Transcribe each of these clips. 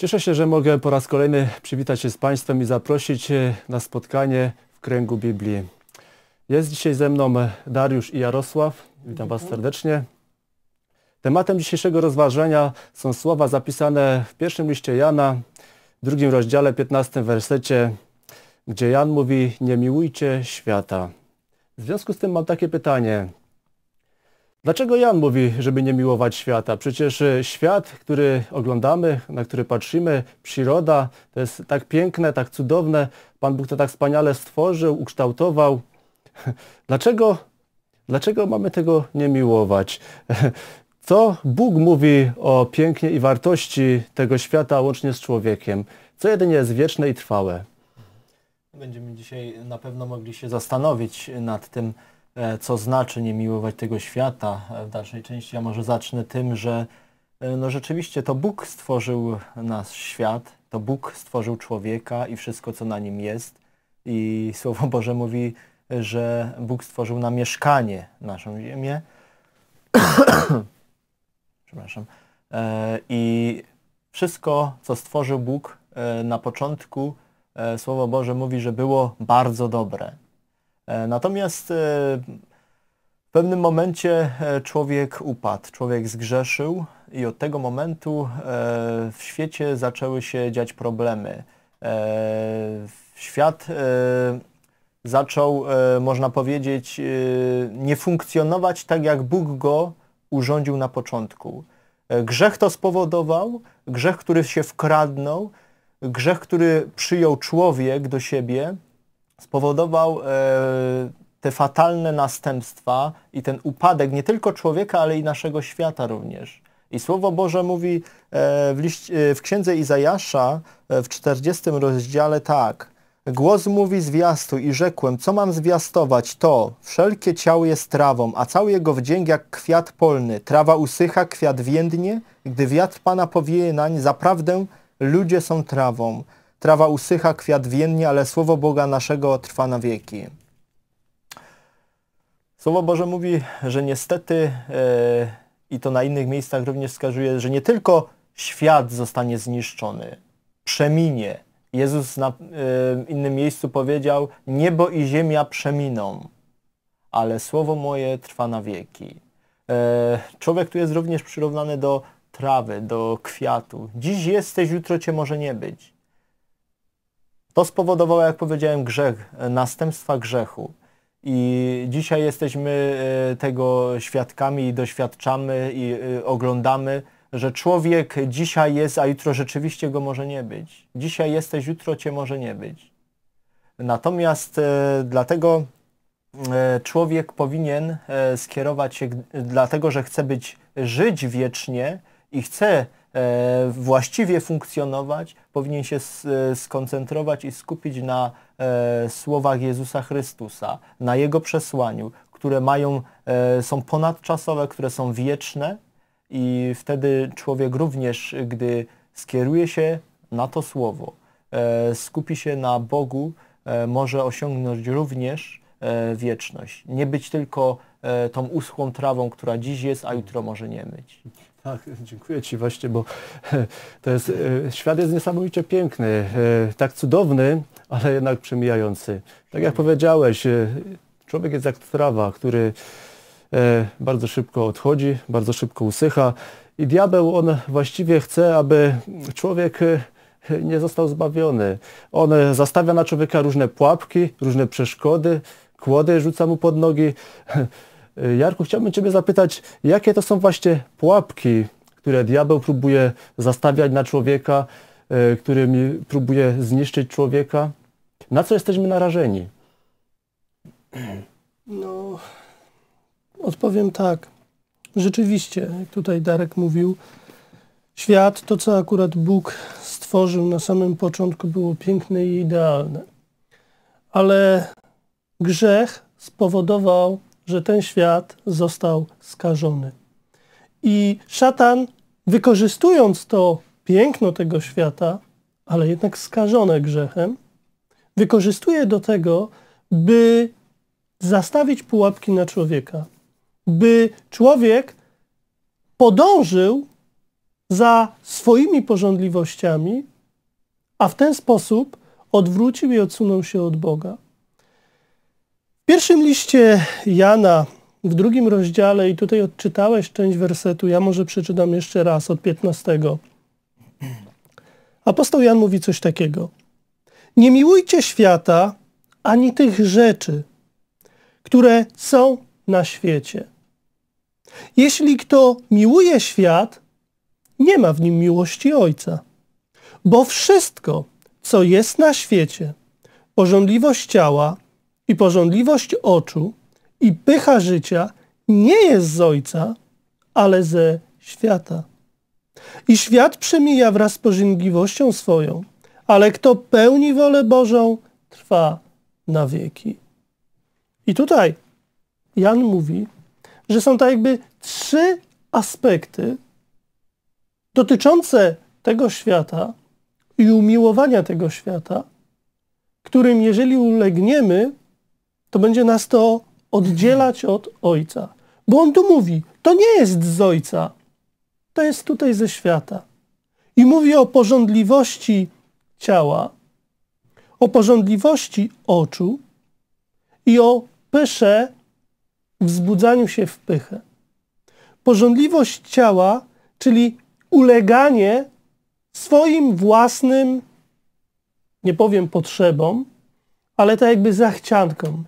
Cieszę się, że mogę po raz kolejny przywitać się z Państwem i zaprosić na spotkanie w kręgu Biblii. Jest dzisiaj ze mną Dariusz i Jarosław. Witam Was serdecznie. Tematem dzisiejszego rozważania są słowa zapisane w pierwszym liście Jana, w drugim rozdziale, 15 wersecie, gdzie Jan mówi: Nie miłujcie świata. W związku z tym mam takie pytanie. Dlaczego Jan mówi, żeby nie miłować świata? Przecież e, świat, który oglądamy, na który patrzymy, przyroda, to jest tak piękne, tak cudowne. Pan Bóg to tak wspaniale stworzył, ukształtował. Dlaczego, dlaczego mamy tego nie miłować? Co Bóg mówi o pięknie i wartości tego świata łącznie z człowiekiem? Co jedynie jest wieczne i trwałe? Będziemy dzisiaj na pewno mogli się zastanowić nad tym, co znaczy nie miłować tego świata e, w dalszej części. Ja może zacznę tym, że e, no rzeczywiście to Bóg stworzył nasz świat, to Bóg stworzył człowieka i wszystko, co na nim jest. I Słowo Boże mówi, że Bóg stworzył na mieszkanie naszą ziemię. Przepraszam. I wszystko, co stworzył Bóg na początku, Słowo Boże mówi, że było bardzo dobre. E, natomiast e, w pewnym momencie e, człowiek upadł, człowiek zgrzeszył i od tego momentu w świecie zaczęły się dziać problemy. Świat zaczął, można powiedzieć, nie funkcjonować tak, jak Bóg go urządził na początku. Grzech to spowodował, grzech, który się wkradnął, grzech, który przyjął człowiek do siebie, spowodował e, te fatalne następstwa i ten upadek nie tylko człowieka, ale i naszego świata również. I Słowo Boże mówi e, w, liście, w księdze Izajasza e, w 40 rozdziale tak. Głos mówi zwiastu i rzekłem, co mam zwiastować? To, wszelkie ciało jest trawą, a cały jego wdzięk jak kwiat polny. Trawa usycha, kwiat więdnie, gdy wiatr Pana powieje nań, zaprawdę ludzie są trawą. Trawa usycha, kwiat więdnie, ale słowo Boga naszego trwa na wieki. Słowo Boże mówi, że niestety, yy, i to na innych miejscach również wskazuje, że nie tylko świat zostanie zniszczony, przeminie. Jezus na yy, innym miejscu powiedział, niebo i ziemia przeminą, ale słowo moje trwa na wieki. Yy, człowiek tu jest również przyrównany do trawy, do kwiatu. Dziś jesteś, jutro cię może nie być. To spowodowało, jak powiedziałem, grzech, następstwa grzechu. I dzisiaj jesteśmy e, tego świadkami i doświadczamy i e, oglądamy, że człowiek dzisiaj jest, a jutro rzeczywiście go może nie być. Dzisiaj jesteś, jutro cię może nie być. Natomiast e, dlatego człowiek powinien skierować się, dlatego że chce być, żyć wiecznie i chce E, właściwie funkcjonować, powinien się e, skoncentrować i skupić na e, słowach Jezusa Chrystusa, na Jego przesłaniu, które mają, są ponadczasowe, które są wieczne i wtedy człowiek również, gdy skieruje się na to słowo, skupi się na Bogu, może osiągnąć również wieczność. Nie być tylko tą uschłą trawą, która dziś jest, a jutro może nie być. Tak, dziękuję Ci właśnie, bo to jest, e, świat jest niesamowicie piękny, e, tak cudowny, ale jednak przemijający. Tak jak powiedziałeś, e, człowiek jest jak trawa, który bardzo szybko odchodzi, bardzo szybko usycha i diabeł, on właściwie chce, aby człowiek nie został zbawiony. On zastawia na człowieka różne pułapki, różne przeszkody, kłody rzuca mu pod nogi, Jarku, chciałbym Ciebie zapytać, jakie to są właśnie pułapki, które diabeł próbuje zastawiać na człowieka, e, którymi próbuje zniszczyć człowieka? Na co jesteśmy narażeni? No, odpowiem tak. Rzeczywiście, jak tutaj Darek mówił, świat, to co akurat Bóg stworzył na samym początku, było piękne i idealne. Ale grzech spowodował że ten świat został skażony. I szatan, wykorzystując to piękno tego świata, ale jednak skażone grzechem, wykorzystuje do tego, by zastawić pułapki na człowieka, by człowiek podążył za swoimi porządliwościami, a w ten sposób odwrócił i odsunął się od Boga. Pierwszym liście Jana, w drugim rozdziale, i tutaj odczytałeś część wersetu, ja może przeczytam jeszcze raz od 15. Apostoł Jan mówi coś takiego. Nie miłujcie świata ani tych rzeczy, które są na świecie. Jeśli kto miłuje świat, nie ma w nim miłości Ojca. Bo wszystko, co jest na świecie, porządliwość ciała i porządliwość oczu i pycha życia, nie jest z Ojca, ale ze świata. I świat przemija wraz z pożądliwością swoją, ale kto pełni wolę Bożą, trwa na wieki. I tutaj Jan mówi, że są to jakby trzy aspekty dotyczące tego świata i umiłowania tego świata, którym jeżeli ulegniemy, to będzie nas to oddzielać od Ojca. Bo on tu mówi, to nie jest z Ojca, to jest tutaj ze świata. I mówi o porządliwości ciała, o porządliwości oczu i o pysze, wzbudzaniu się w pychę. Porządliwość ciała, czyli uleganie swoim własnym, nie powiem potrzebom, ale tak jakby zachciankom.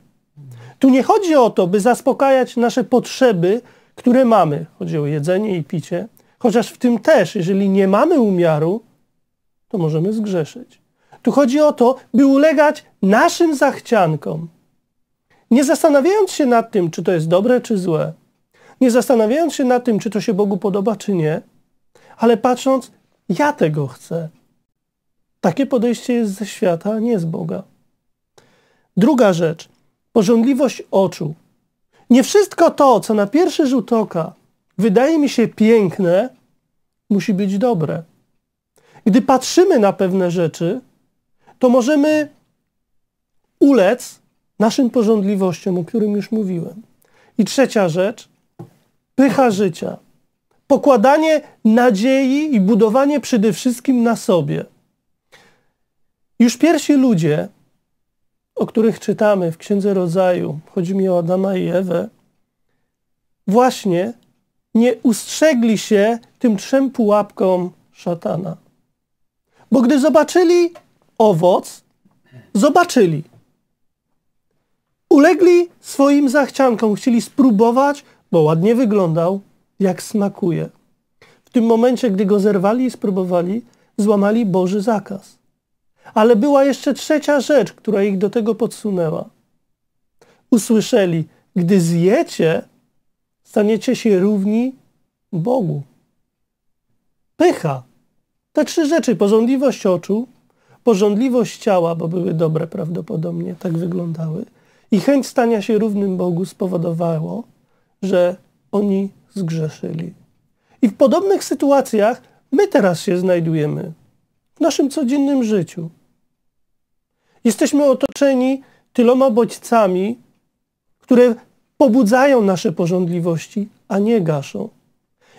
Tu nie chodzi o to, by zaspokajać nasze potrzeby, które mamy. Chodzi o jedzenie i picie, chociaż w tym też, jeżeli nie mamy umiaru, to możemy zgrzeszyć. Tu chodzi o to, by ulegać naszym zachciankom, nie zastanawiając się nad tym, czy to jest dobre, czy złe, nie zastanawiając się nad tym, czy to się Bogu podoba, czy nie, ale patrząc, ja tego chcę. Takie podejście jest ze świata, nie z Boga. Druga rzecz, porządliwość oczu. Nie wszystko to, co na pierwszy rzut oka wydaje mi się piękne, musi być dobre. Gdy patrzymy na pewne rzeczy, to możemy ulec naszym porządliwościom, o którym już mówiłem. I trzecia rzecz, pycha życia. Pokładanie nadziei i budowanie przede wszystkim na sobie. Już pierwsi ludzie, o których czytamy w Księdze Rodzaju, chodzi mi o Adama i Ewę, właśnie nie ustrzegli się tym trzem pułapkom szatana. Bo gdy zobaczyli owoc, zobaczyli. Ulegli swoim zachciankom, chcieli spróbować, bo ładnie wyglądał, jak smakuje. W tym momencie, gdy go zerwali i spróbowali, złamali Boży zakaz. Ale była jeszcze trzecia rzecz, która ich do tego podsunęła. Usłyszeli, gdy zjecie, staniecie się równi Bogu. Pycha. Te trzy rzeczy, porządliwość oczu, porządliwość ciała, bo były dobre prawdopodobnie, tak wyglądały, i chęć stania się równym Bogu spowodowało, że oni zgrzeszyli. I w podobnych sytuacjach my teraz się znajdujemy w naszym codziennym życiu. Jesteśmy otoczeni tyloma bodźcami, które pobudzają nasze porządliwości, a nie gaszą.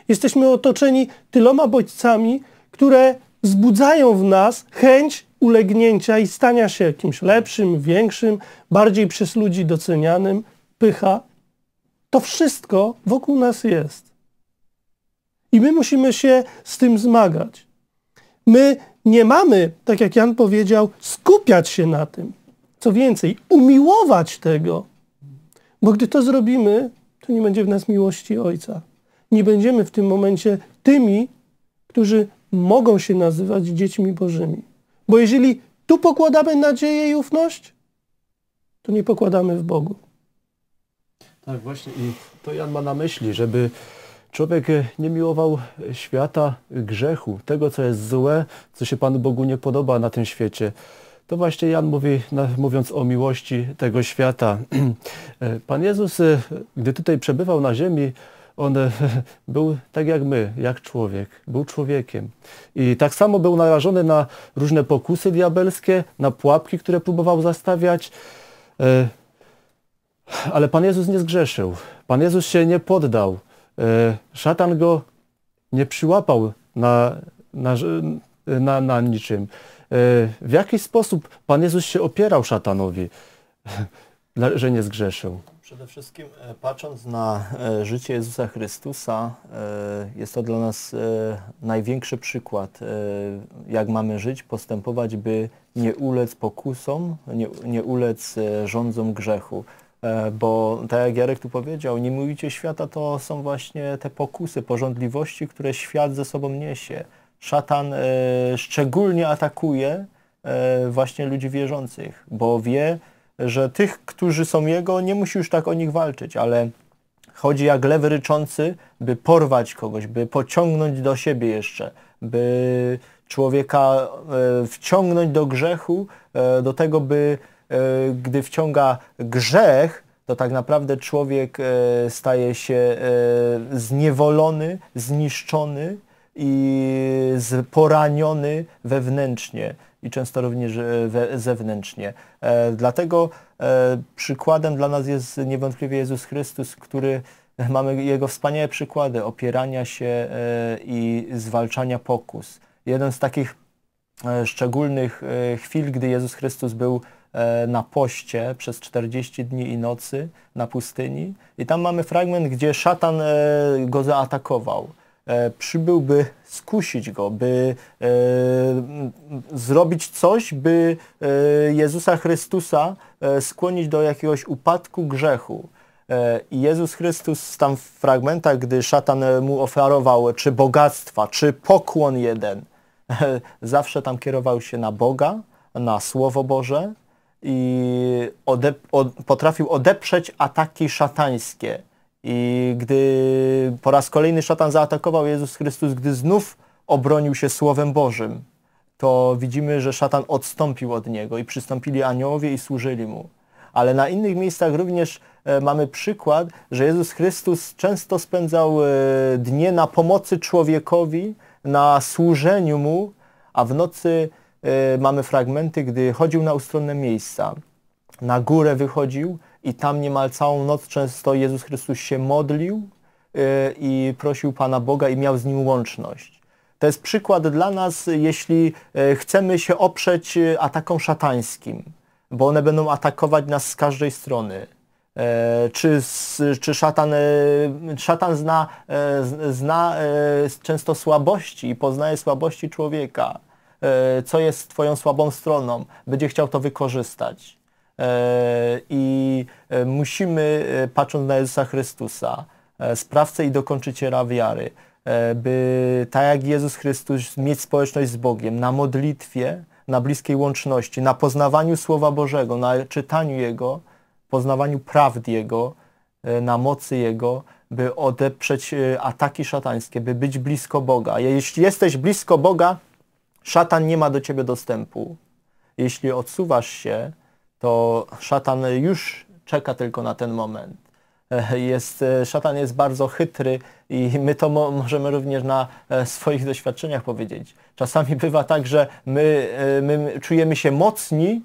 Jesteśmy otoczeni tyloma bodźcami, które wzbudzają w nas chęć ulegnięcia i stania się kimś lepszym, większym, bardziej przez ludzi docenianym, pycha. To wszystko wokół nas jest. I my musimy się z tym zmagać. My nie mamy, tak jak Jan powiedział, skupiać się na tym. Co więcej, umiłować tego. Bo gdy to zrobimy, to nie będzie w nas miłości Ojca. Nie będziemy w tym momencie tymi, którzy mogą się nazywać dziećmi Bożymi. Bo jeżeli tu pokładamy nadzieję i ufność, to nie pokładamy w Bogu. Tak, właśnie. I to Jan ma na myśli, żeby człowiek nie miłował świata, grzechu, tego, co jest złe, co się Panu Bogu nie podoba na tym świecie. To właśnie Jan mówi, mówiąc o miłości tego świata. Pan Jezus, gdy tutaj przebywał na ziemi, on był tak jak my, jak człowiek, był człowiekiem. I tak samo był narażony na różne pokusy diabelskie, na pułapki, które próbował zastawiać. E, ale Pan Jezus nie zgrzeszył. Pan Jezus się nie poddał. E, szatan go nie przyłapał na, na, na, na niczym. W jaki sposób Pan Jezus się opierał szatanowi, że nie zgrzeszył? Przede wszystkim e, patrząc na e, życie Jezusa Chrystusa, e, jest to dla nas największy przykład, jak mamy żyć, postępować, by nie ulec pokusom, nie, nie ulec rządzom grzechu. Bo tak jak Jarek tu powiedział, nie mówicie świata, to są właśnie te pokusy, porządliwości, które świat ze sobą niesie. Szatan szczególnie atakuje właśnie ludzi wierzących, bo wie, że tych, którzy są Jego, nie musi już tak o nich walczyć, ale chodzi jak lewy ryczący, by porwać kogoś, by pociągnąć do siebie jeszcze, by człowieka e, wciągnąć do grzechu, e, do tego, by e, gdy wciąga grzech, to tak naprawdę człowiek staje się zniewolony, zniszczony i poraniony wewnętrznie i często również e, zewnętrznie. E, dlatego e, przykładem dla nas jest niewątpliwie Jezus Chrystus, który mamy Jego wspaniałe przykłady opierania się i zwalczania pokus. Jeden z takich szczególnych chwil, gdy Jezus Chrystus był na poście przez 40 dni i nocy na pustyni i tam mamy fragment, gdzie szatan go zaatakował. E, przybyłby skusić go, by e, zrobić coś, by e, Jezusa Chrystusa skłonić do jakiegoś upadku grzechu. I Jezus Chrystus tam w fragmentach, gdy szatan mu oferował czy bogactwa, czy pokłon jeden, zawsze tam kierował się na Boga, na Słowo Boże i od, potrafił odeprzeć ataki szatańskie i gdy po raz kolejny szatan zaatakował Jezus Chrystus, gdy znów obronił się Słowem Bożym, to widzimy, że szatan odstąpił od niego i przystąpili aniołowie i służyli mu. Ale na innych miejscach również e, mamy przykład, że Jezus Chrystus często spędzał e, dnie na pomocy człowiekowi, na służeniu mu, a w nocy mamy fragmenty, gdy chodził na ustronne miejsca. Na górę wychodził i tam niemal całą noc często Jezus Chrystus się modlił y, i prosił Pana Boga i miał z Nim łączność. To jest przykład dla nas, jeśli y, chcemy się oprzeć y, atakom szatańskim, bo one będą atakować nas z każdej strony. E, czy, czy szatan, szatan zna, e, zna e, często słabości i poznaje słabości człowieka, co jest twoją słabą stroną, będzie chciał to wykorzystać. E, i e, musimy, e, patrząc na Jezusa Chrystusa, sprawcę i dokończyciela wiary, by tak jak Jezus Chrystus mieć społeczność z Bogiem na modlitwie, na bliskiej łączności, na poznawaniu Słowa Bożego, na czytaniu Jego, poznawaniu prawd Jego, na mocy Jego, by odeprzeć ataki szatańskie, by być blisko Boga. Jeśli jesteś blisko Boga, szatan nie ma do ciebie dostępu. Jeśli odsuwasz się, to szatan już czeka tylko na ten moment. E, jest, e, szatan jest bardzo chytry i my to mo możemy również na e, swoich doświadczeniach powiedzieć. Czasami bywa tak, że my, my czujemy się mocni,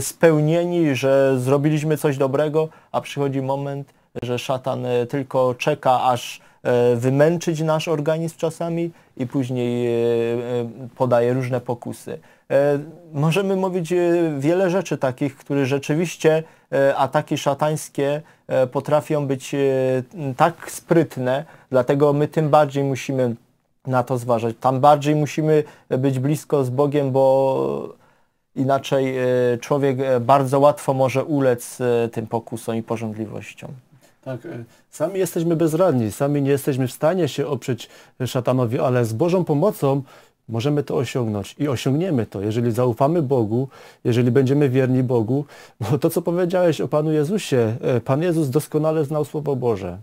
spełnieni, że zrobiliśmy coś dobrego, a przychodzi moment, że szatan tylko czeka, aż wymęczyć nasz organizm czasami i później podaje różne pokusy. E, możemy mówić e, wiele rzeczy takich, które rzeczywiście e, ataki szatańskie potrafią być tak sprytne, dlatego my tym bardziej musimy na to zważać. Tam bardziej musimy być blisko z Bogiem, bo inaczej człowiek bardzo łatwo może ulec tym pokusom i porządliwościom. Tak, sami jesteśmy bezradni, sami nie jesteśmy w stanie się oprzeć szatanowi, ale z Bożą pomocą możemy to osiągnąć i osiągniemy to, jeżeli zaufamy Bogu, jeżeli będziemy wierni Bogu, bo to, co powiedziałeś o Panu Jezusie, e, Pan Jezus doskonale znał Słowo Boże.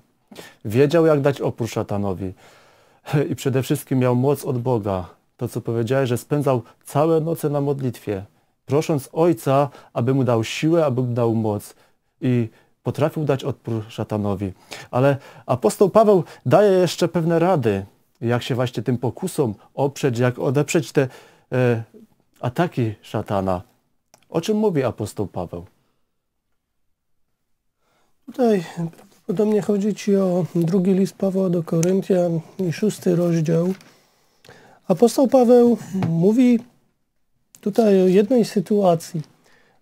Wiedział, jak dać opór szatanowi i przede wszystkim miał moc od Boga. To, co powiedziałeś, że spędzał całe noce na modlitwie, prosząc Ojca, aby mu dał siłę, aby mu dał moc i potrafił dać odpór szatanowi. Ale apostoł Paweł daje jeszcze pewne rady, jak się właśnie tym pokusom oprzeć, jak odeprzeć te e, ataki szatana. O czym mówi apostoł Paweł? Tutaj Podobnie chodzi Ci o drugi list Pawła do Koryntian i szósty rozdział. Apostoł Paweł mówi tutaj o jednej sytuacji,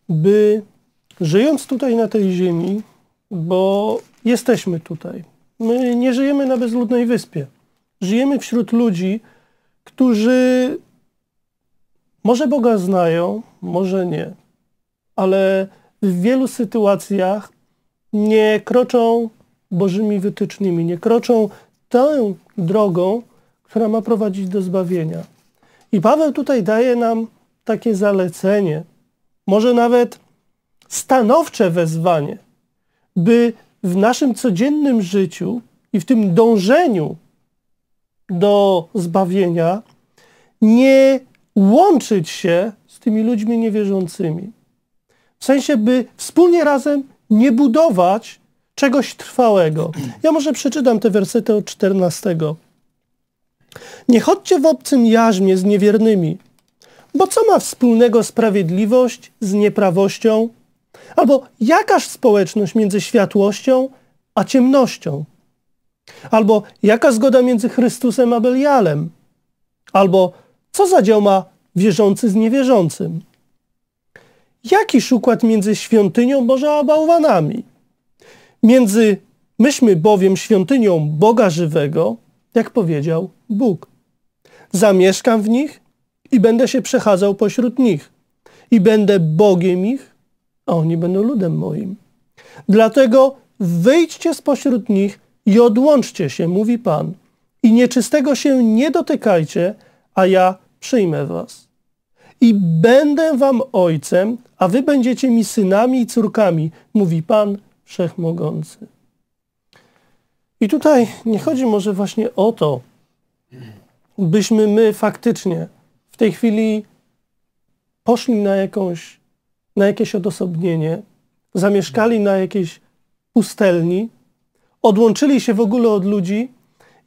by żyjąc tutaj na tej ziemi, bo jesteśmy tutaj, my nie żyjemy na bezludnej wyspie. Żyjemy wśród ludzi, którzy może Boga znają, może nie, ale w wielu sytuacjach nie kroczą Bożymi wytycznymi, nie kroczą tą drogą, która ma prowadzić do zbawienia. I Paweł tutaj daje nam takie zalecenie, może nawet stanowcze wezwanie, by w naszym codziennym życiu i w tym dążeniu do zbawienia nie łączyć się z tymi ludźmi niewierzącymi. W sensie, by wspólnie razem nie budować czegoś trwałego. Ja może przeczytam te wersety od 14. Nie chodźcie w obcym jarzmie z niewiernymi, bo co ma wspólnego sprawiedliwość z nieprawością? Albo jakaż społeczność między światłością a ciemnością? Albo jaka zgoda między Chrystusem a Belialem? Albo co za dział ma wierzący z niewierzącym? Jaki układ między świątynią Boża a bałwanami? Między myśmy bowiem świątynią Boga żywego, jak powiedział Bóg. Zamieszkam w nich i będę się przechadzał pośród nich. I będę Bogiem ich, a oni będą ludem moim. Dlatego wyjdźcie spośród nich i odłączcie się, mówi Pan. I nieczystego się nie dotykajcie, a ja przyjmę was. I będę wam ojcem, a wy będziecie mi synami i córkami, mówi Pan Wszechmogący. I tutaj nie chodzi może właśnie o to, byśmy my faktycznie w tej chwili poszli na, jakąś, na jakieś odosobnienie, zamieszkali na jakiejś pustelni, odłączyli się w ogóle od ludzi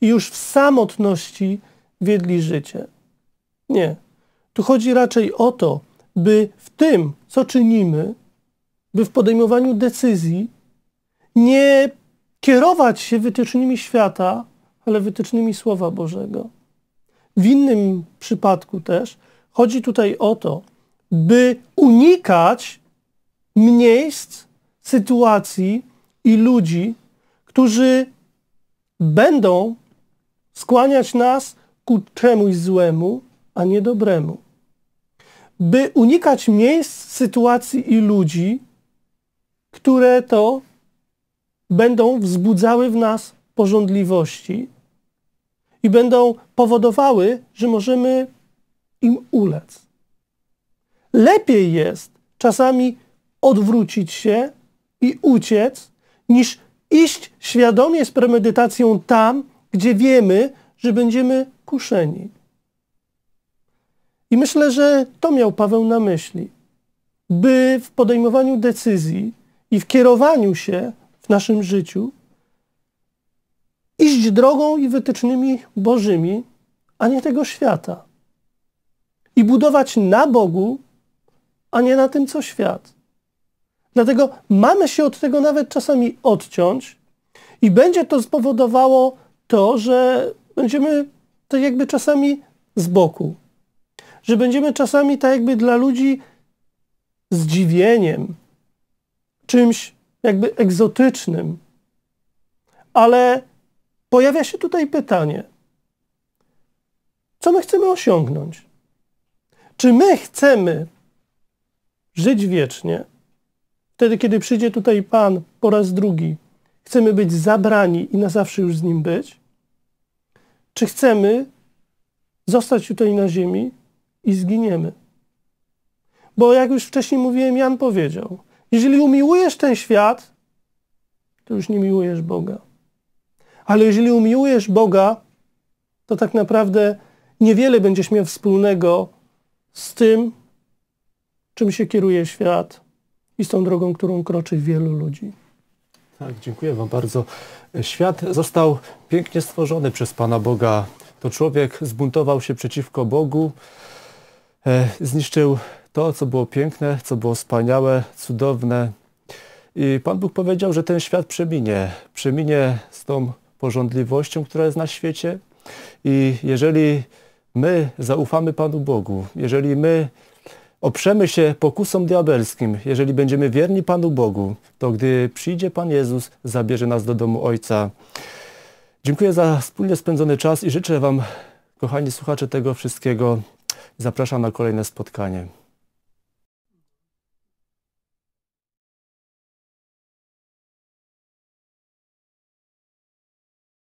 i już w samotności wiedli życie. Nie. Tu chodzi raczej o to, by w tym, co czynimy, by w podejmowaniu decyzji nie kierować się wytycznymi świata, ale wytycznymi Słowa Bożego. W innym przypadku też chodzi tutaj o to, by unikać miejsc, sytuacji i ludzi, którzy będą skłaniać nas ku czemuś złemu, a nie dobremu. By unikać miejsc, sytuacji i ludzi, które to będą wzbudzały w nas porządliwości i będą powodowały, że możemy im ulec. Lepiej jest czasami odwrócić się i uciec, niż iść świadomie z premedytacją tam, gdzie wiemy, że będziemy kuszeni. I myślę, że to miał Paweł na myśli, by w podejmowaniu decyzji i w kierowaniu się w naszym życiu iść drogą i wytycznymi Bożymi, a nie tego świata. I budować na Bogu, a nie na tym, co świat. Dlatego mamy się od tego nawet czasami odciąć i będzie to spowodowało to, że będziemy tak jakby czasami z boku. Że będziemy czasami tak jakby dla ludzi zdziwieniem, czymś jakby egzotycznym. Ale pojawia się tutaj pytanie, co my chcemy osiągnąć? Czy my chcemy żyć wiecznie? Wtedy, kiedy przyjdzie tutaj Pan po raz drugi, chcemy być zabrani i na zawsze już z Nim być? Czy chcemy zostać tutaj na ziemi i zginiemy? Bo jak już wcześniej mówiłem, Jan powiedział, jeżeli umiłujesz ten świat, to już nie miłujesz Boga. Ale jeżeli umiłujesz Boga, to tak naprawdę niewiele będziesz miał wspólnego z tym, czym się kieruje świat i z tą drogą, którą kroczy wielu ludzi. Tak, dziękuję Wam bardzo. Świat został pięknie stworzony przez Pana Boga. To człowiek zbuntował się przeciwko Bogu, e, zniszczył to, co było piękne, co było wspaniałe, cudowne I Pan Bóg powiedział, że ten świat przeminie. Przeminie z tą porządliwością, która jest na świecie. I jeżeli my zaufamy Panu Bogu, jeżeli my oprzemy się pokusom diabelskim, jeżeli będziemy wierni Panu Bogu, to gdy przyjdzie Pan Jezus, zabierze nas do domu Ojca. Dziękuję za wspólnie spędzony czas i życzę Wam, kochani słuchacze, tego wszystkiego. Zapraszam na kolejne spotkanie.